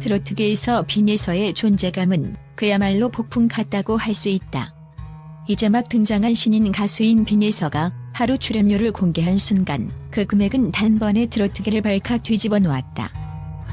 트로트계에서 빈예서의 존재감은 그야말로 폭풍 같다고 할 수 있다. 이제 막 등장한 신인 가수인 빈예서가 하루 출연료를 공개한 순간 그 금액은 단번에 트로트계를 발칵 뒤집어 놓았다.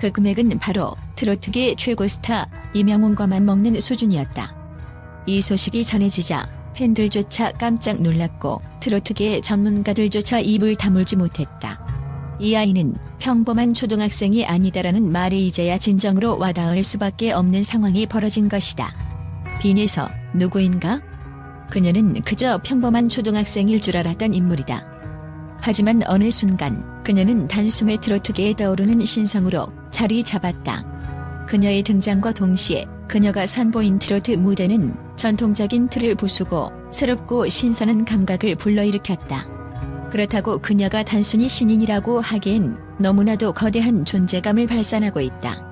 그 금액은 바로 트로트계 최고 스타 이명웅과 맞먹는 수준이었다. 이 소식이 전해지자 팬들조차 깜짝 놀랐고 트로트계 전문가들조차 입을 다물지 못했다. 이 아이는 평범한 초등학생이 아니다라는 말이 이제야 진정으로 와닿을 수밖에 없는 상황이 벌어진 것이다. 빈에서 누구인가? 그녀는 그저 평범한 초등학생일 줄 알았던 인물이다. 하지만 어느 순간 그녀는 단숨에 트로트계에 떠오르는 신성으로 자리 잡았다. 그녀의 등장과 동시에 그녀가 선보인 트로트 무대는 전통적인 틀을 부수고 새롭고 신선한 감각을 불러일으켰다. 그렇다고 그녀가 단순히 신인이라고 하기엔 너무나도 거대한 존재감을 발산하고 있다.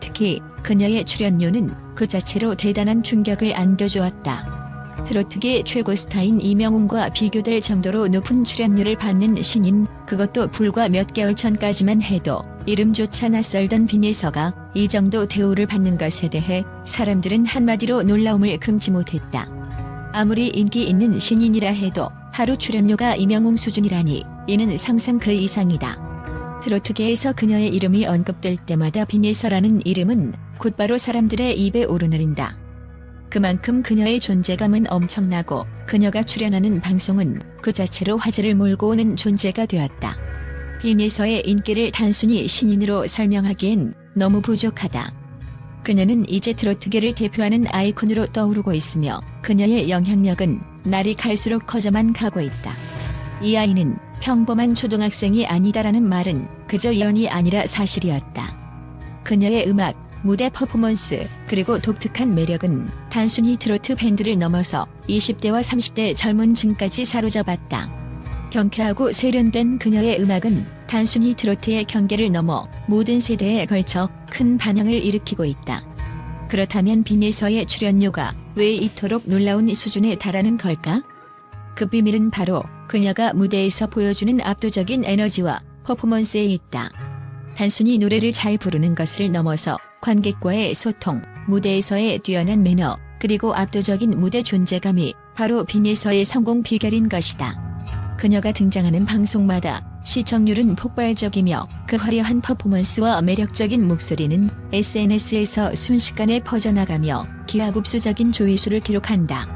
특히 그녀의 출연료는 그 자체로 대단한 충격을 안겨주었다. 트로트계 최고 스타인 이명웅과 비교될 정도로 높은 출연료를 받는 신인, 그것도 불과 몇 개월 전까지만 해도 이름조차 낯설던 빈예서가 이 정도 대우를 받는 것에 대해 사람들은 한마디로 놀라움을 금치 못했다. 아무리 인기 있는 신인이라 해도 하루 출연료가 이명웅 수준이라니 이는 상상 그 이상이다. 트로트계에서 그녀의 이름이 언급될 때마다 빈예서라는 이름은 곧바로 사람들의 입에 오르내린다. 그만큼 그녀의 존재감은 엄청나고 그녀가 출연하는 방송은 그 자체로 화제를 몰고 오는 존재가 되었다. 빈에서의 인기를 단순히 신인으로 설명하기엔 너무 부족하다. 그녀는 이제 트로트계를 대표하는 아이콘으로 떠오르고 있으며 그녀의 영향력은 날이 갈수록 커져만 가고 있다. 이 아이는 평범한 초등학생이 아니다라는 말은 그저 예언이 아니라 사실이었다. 그녀의 음악, 무대 퍼포먼스, 그리고 독특한 매력은 단순히 트로트 밴드를 넘어서 20대와 30대 젊은 층까지 사로잡았다. 경쾌하고 세련된 그녀의 음악은 단순히 트로트의 경계를 넘어 모든 세대에 걸쳐 큰 반향을 일으키고 있다. 그렇다면 빈에서의 출연료가 왜 이토록 놀라운 수준에 달하는 걸까? 그 비밀은 바로 그녀가 무대에서 보여주는 압도적인 에너지와 퍼포먼스에 있다. 단순히 노래를 잘 부르는 것을 넘어서 관객과의 소통, 무대에서의 뛰어난 매너, 그리고 압도적인 무대 존재감이 바로 빈에서의 성공 비결인 것이다. 그녀가 등장하는 방송마다 시청률은 폭발적이며 그 화려한 퍼포먼스와 매력적인 목소리는 SNS에서 순식간에 퍼져나가며 기하급수적인 조회수를 기록한다.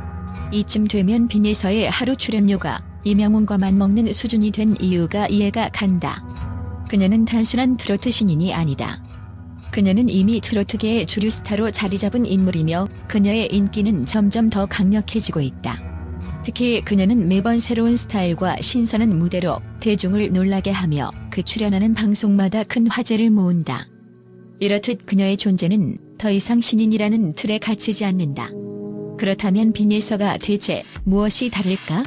이쯤 되면 빈에서의 하루 출연료가 이명웅과 맞먹는 수준이 된 이유가 이해가 간다. 그녀는 단순한 트로트 신인이 아니다. 그녀는 이미 트로트계의 주류 스타로 자리 잡은 인물이며 그녀의 인기는 점점 더 강력해지고 있다. 특히 그녀는 매번 새로운 스타일과 신선한 무대로 대중을 놀라게 하며 그 출연하는 방송마다 큰 화제를 모은다. 이렇듯 그녀의 존재는 더 이상 신인이라는 틀에 갇히지 않는다. 그렇다면 빈예서가 대체 무엇이 다를까?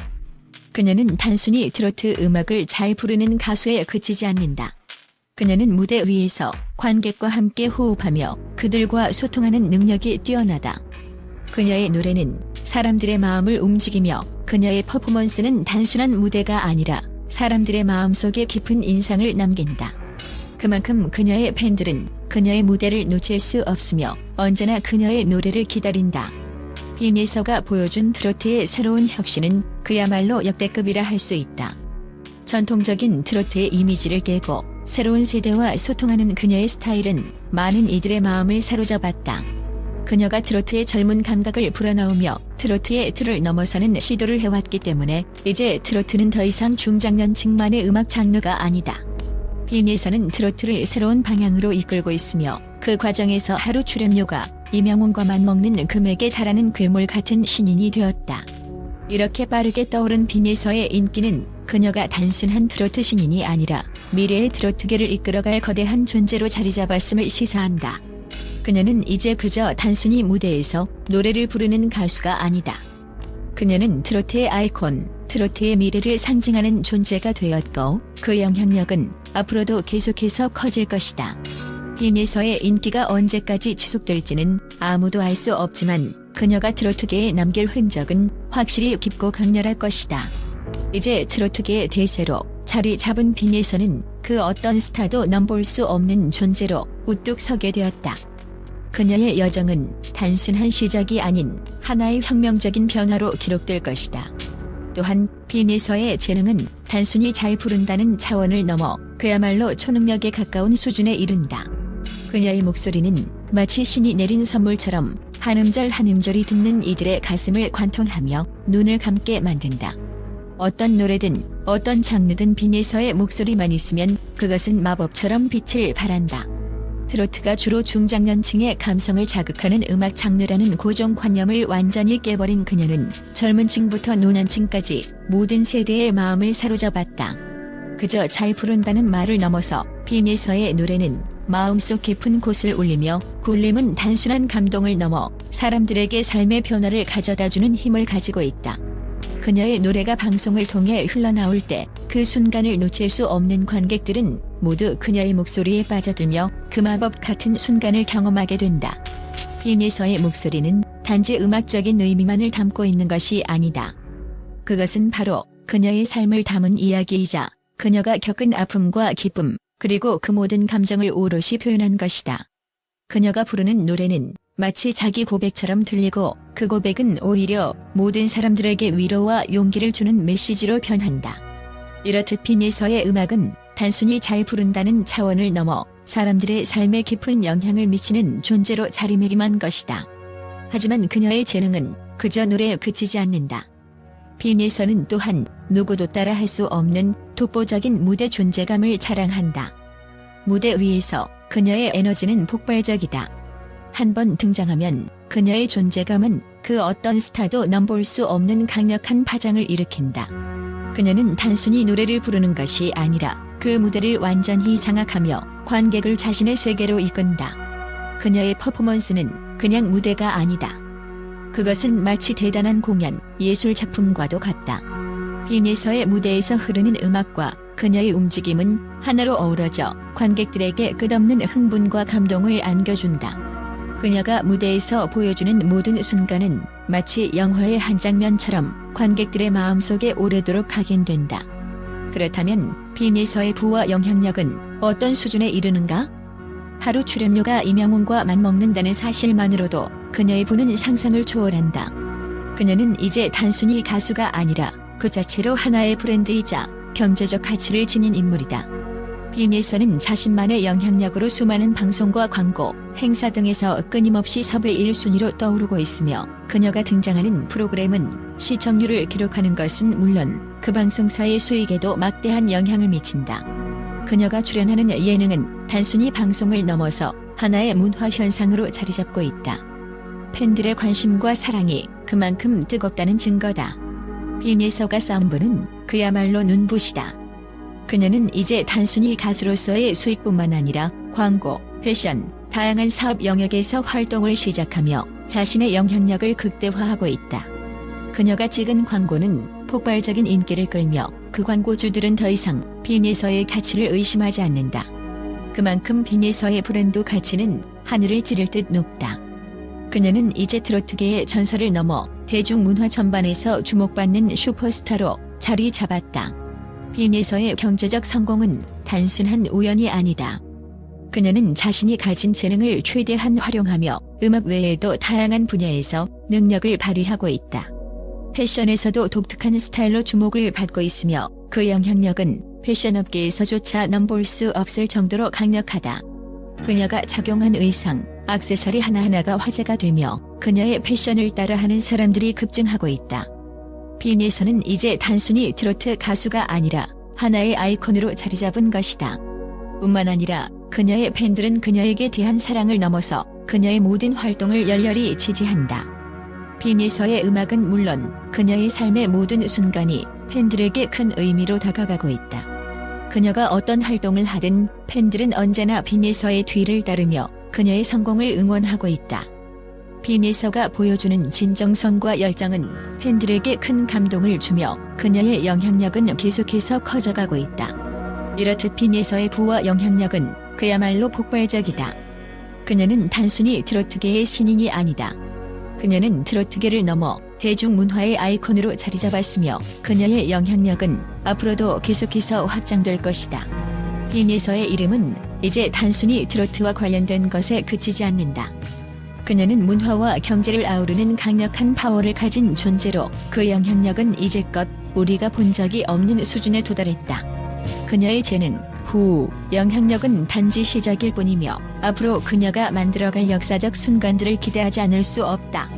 그녀는 단순히 트로트 음악을 잘 부르는 가수에 그치지 않는다. 그녀는 무대 위에서 관객과 함께 호흡하며 그들과 소통하는 능력이 뛰어나다. 그녀의 노래는 사람들의 마음을 움직이며 그녀의 퍼포먼스는 단순한 무대가 아니라 사람들의 마음속에 깊은 인상을 남긴다. 그만큼 그녀의 팬들은 그녀의 무대를 놓칠 수 없으며 언제나 그녀의 노래를 기다린다. 빈예서가 보여준 트로트의 새로운 혁신은 그야말로 역대급이라 할 수 있다. 전통적인 트로트의 이미지를 깨고 새로운 세대와 소통하는 그녀의 스타일은 많은 이들의 마음을 사로잡았다. 그녀가 트로트의 젊은 감각을 불어넣으며 트로트의 틀을 넘어서는 시도를 해왔기 때문에 이제 트로트는 더 이상 중장년층만의 음악 장르가 아니다. 빈에서는 트로트를 새로운 방향으로 이끌고 있으며 그 과정에서 하루 출연료가 이명웅과 맞먹는 금액에 달하는 괴물 같은 신인이 되었다. 이렇게 빠르게 떠오른 빈에서의 인기는 그녀가 단순한 트로트 신인이 아니라 미래의 트로트계를 이끌어갈 거대한 존재로 자리 잡았음을 시사한다. 그녀는 이제 그저 단순히 무대에서 노래를 부르는 가수가 아니다. 그녀는 트로트의 아이콘, 트로트의 미래를 상징하는 존재가 되었고 그 영향력은 앞으로도 계속해서 커질 것이다. 빈에서의 인기가 언제까지 지속될지는 아무도 알 수 없지만 그녀가 트로트계에 남길 흔적은 확실히 깊고 강렬할 것이다. 이제 트로트계의 대세로 자리 잡은 빈에서는 그 어떤 스타도 넘볼 수 없는 존재로 우뚝 서게 되었다. 그녀의 여정은 단순한 시작이 아닌 하나의 혁명적인 변화로 기록될 것이다. 또한 비니서의 재능은 단순히 잘 부른다는 차원을 넘어 그야말로 초능력에 가까운 수준에 이른다. 그녀의 목소리는 마치 신이 내린 선물처럼 한 음절 한 음절이 듣는 이들의 가슴을 관통하며 눈을 감게 만든다. 어떤 노래든 어떤 장르든 비니서의 목소리만 있으면 그것은 마법처럼 빛을 발한다. 트로트가 주로 중장년층의 감성을 자극하는 음악 장르라는 고정관념을 완전히 깨버린 그녀는 젊은 층부터 노년층까지 모든 세대의 마음을 사로잡았다. 그저 잘 부른다는 말을 넘어서 비니서의 노래는 마음속 깊은 곳을 울리며 굴림은 단순한 감동을 넘어 사람들에게 삶의 변화를 가져다주는 힘을 가지고 있다. 그녀의 노래가 방송을 통해 흘러나올 때 그 순간을 놓칠 수 없는 관객들은 모두 그녀의 목소리에 빠져들며 그 마법 같은 순간을 경험하게 된다. 비니서의 목소리는 단지 음악적인 의미만을 담고 있는 것이 아니다. 그것은 바로 그녀의 삶을 담은 이야기이자 그녀가 겪은 아픔과 기쁨, 그리고 그 모든 감정을 오롯이 표현한 것이다. 그녀가 부르는 노래는 마치 자기 고백처럼 들리고 그 고백은 오히려 모든 사람들에게 위로와 용기를 주는 메시지로 변한다. 이렇듯 비니서의 음악은 단순히 잘 부른다는 차원을 넘어 사람들의 삶에 깊은 영향을 미치는 존재로 자리매김한 것이다. 하지만 그녀의 재능은 그저 노래에 그치지 않는다. 비니서는 또한 누구도 따라 할 수 없는 독보적인 무대 존재감을 자랑한다. 무대 위에서 그녀의 에너지는 폭발적이다. 한 번 등장하면 그녀의 존재감은 그 어떤 스타도 넘볼 수 없는 강력한 파장을 일으킨다. 그녀는 단순히 노래를 부르는 것이 아니라 그 무대를 완전히 장악하며 관객을 자신의 세계로 이끈다. 그녀의 퍼포먼스는 그냥 무대가 아니다. 그것은 마치 대단한 공연, 예술 작품과도 같다. 비니서의 무대에서 흐르는 음악과 그녀의 움직임은 하나로 어우러져 관객들에게 끝없는 흥분과 감동을 안겨준다. 그녀가 무대에서 보여주는 모든 순간은 마치 영화의 한 장면처럼 관객들의 마음속에 오래도록 각인된다. 그렇다면 비니서의 부와 영향력은 어떤 수준에 이르는가? 하루 출연료가 이명훈과 맞먹는다는 사실만으로도 그녀의 부는 상상을 초월한다. 그녀는 이제 단순히 가수가 아니라 그 자체로 하나의 브랜드이자 경제적 가치를 지닌 인물이다. 비니에서는 자신만의 영향력으로 수많은 방송과 광고, 행사 등에서 끊임없이 섭외 1순위로 떠오르고 있으며 그녀가 등장하는 프로그램은 시청률을 기록하는 것은 물론 그 방송사의 수익에도 막대한 영향을 미친다. 그녀가 출연하는 예능은 단순히 방송을 넘어서 하나의 문화 현상으로 자리 잡고 있다. 팬들의 관심과 사랑이 그만큼 뜨겁다는 증거다. 비니서가 썸브는 그야말로 눈부시다. 그녀는 이제 단순히 가수로서의 수익뿐만 아니라 광고, 패션, 다양한 사업 영역에서 활동을 시작하며 자신의 영향력을 극대화하고 있다. 그녀가 찍은 광고는 폭발적인 인기를 끌며 그 광고주들은 더 이상 비니서의 가치를 의심하지 않는다. 그만큼 비니서의 브랜드 가치는 하늘을 찌를 듯 높다. 그녀는 이제 트로트계의 전설을 넘어 대중문화 전반에서 주목받는 슈퍼스타로 자리 잡았다. 비니서의 경제적 성공은 단순한 우연이 아니다. 그녀는 자신이 가진 재능을 최대한 활용하며 음악 외에도 다양한 분야에서 능력을 발휘하고 있다. 패션에서도 독특한 스타일로 주목을 받고 있으며 그 영향력은 패션업계에서조차 넘볼 수 없을 정도로 강력하다. 그녀가 착용한 의상, 액세서리 하나하나가 화제가 되며 그녀의 패션을 따라하는 사람들이 급증하고 있다. 비니에서는 이제 단순히 트로트 가수가 아니라 하나의 아이콘으로 자리 잡은 것이다. 뿐만 아니라 그녀의 팬들은 그녀에게 대한 사랑을 넘어서 그녀의 모든 활동을 열렬히 지지한다. 비니서의 음악은 물론 그녀의 삶의 모든 순간이 팬들에게 큰 의미로 다가가고 있다. 그녀가 어떤 활동을 하든 팬들은 언제나 비니서의 뒤를 따르며 그녀의 성공을 응원하고 있다. 비니서가 보여주는 진정성과 열정은 팬들에게 큰 감동을 주며 그녀의 영향력은 계속해서 커져가고 있다. 이렇듯 비니서의 부와 영향력은 그야말로 폭발적이다. 그녀는 단순히 트로트계의 신인이 아니다. 그녀는 트로트계를 넘어 대중문화의 아이콘으로 자리 잡았으며 그녀의 영향력은 앞으로도 계속해서 확장될 것이다. 빈예서의 이름은 이제 단순히 트로트와 관련된 것에 그치지 않는다. 그녀는 문화와 경제를 아우르는 강력한 파워를 가진 존재로 그 영향력은 이제껏 우리가 본 적이 없는 수준에 도달했다. 그녀의 재능, 후, 영향력은 단지 시작일 뿐이며 앞으로 그녀가 만들어갈 역사적 순간들을 기대하지 않을 수 없다.